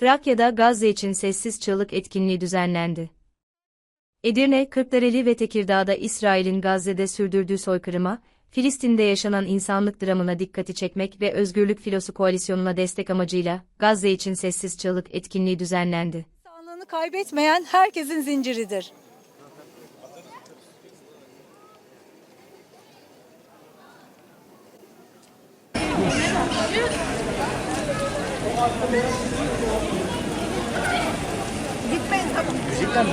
Trakya'da Gazze için sessiz çığlık etkinliği düzenlendi. Edirne, Kırklareli ve Tekirdağ'da İsrail'in Gazze'de sürdürdüğü soykırıma, Filistin'de yaşanan insanlık dramına dikkati çekmek ve Özgürlük Filosu Koalisyonu'na destek amacıyla Gazze için sessiz çığlık etkinliği düzenlendi. İnsanlığını kaybetmeyen herkesin zinciridir. Gitmeyin sakın. Müzikten mi?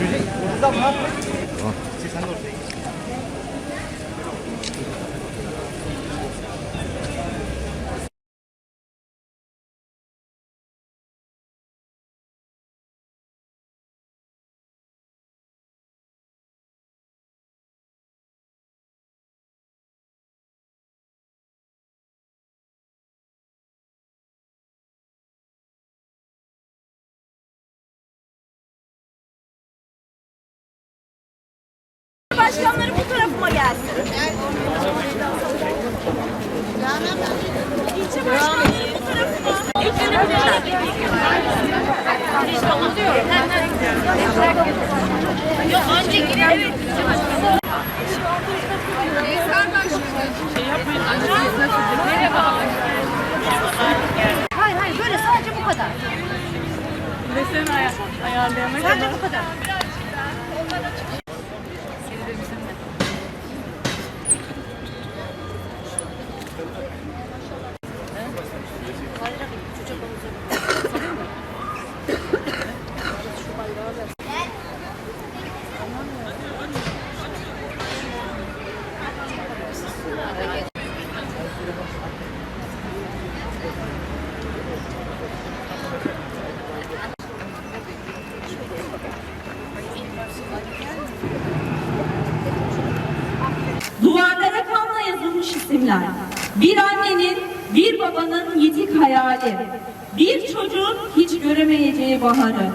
Müzik. Burada mı? Tamam. Sen de ortaya git. Başkanları bu tarafıma gelsin. İlçe başkanları bu tarafıma. Yok önce girelim. Hayır hayır böyle sadece bu kadar. Deseni ay ayarlayana Sadece kadar. bu kadar. Duvarlara kanla yazılmış isimler. Bir annenin, bir babanın yitik hayali. Bir çocuğun hiç göremeyeceği baharı.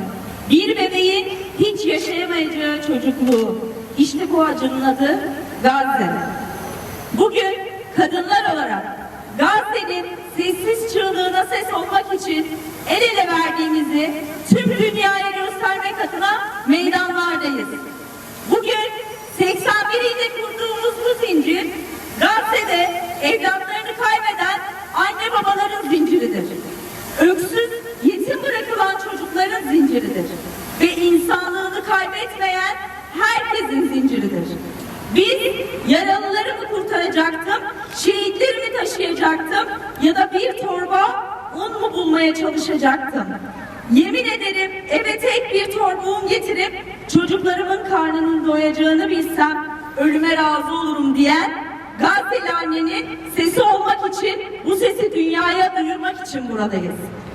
Bir bebeğin hiç yaşayamayacağı çocukluğu. İşte bu acının adı Gazze. Bugün kadınlar olarak Gazze'nin sessiz çığlığına ses olmak için el ele verdiğimizi tüm dünyaya göstermek adına meydanlardayız. Bugün 81 ilde kurduğumuz bu zincir Gazze'de evlatlarını kaybeden anne babaların zinciridir. Öksüz, yetim bırakılan çocukların zinciridir. Ve insanlığını kaybetmeyen herkesin zinciridir. Biz yaralıları mı kurtaracaktım, şehitleri mi taşıyacaktım ya da bir torba un mu bulmaya çalışacaktım. Yemin ederim eve tek bir torba un getirip çocuklarımın karnının doyacağını bilsem ölüme razı olurum diyen Gazze'li annenin sesi olmak için bu sesi dünyaya duyurmak için buradayız.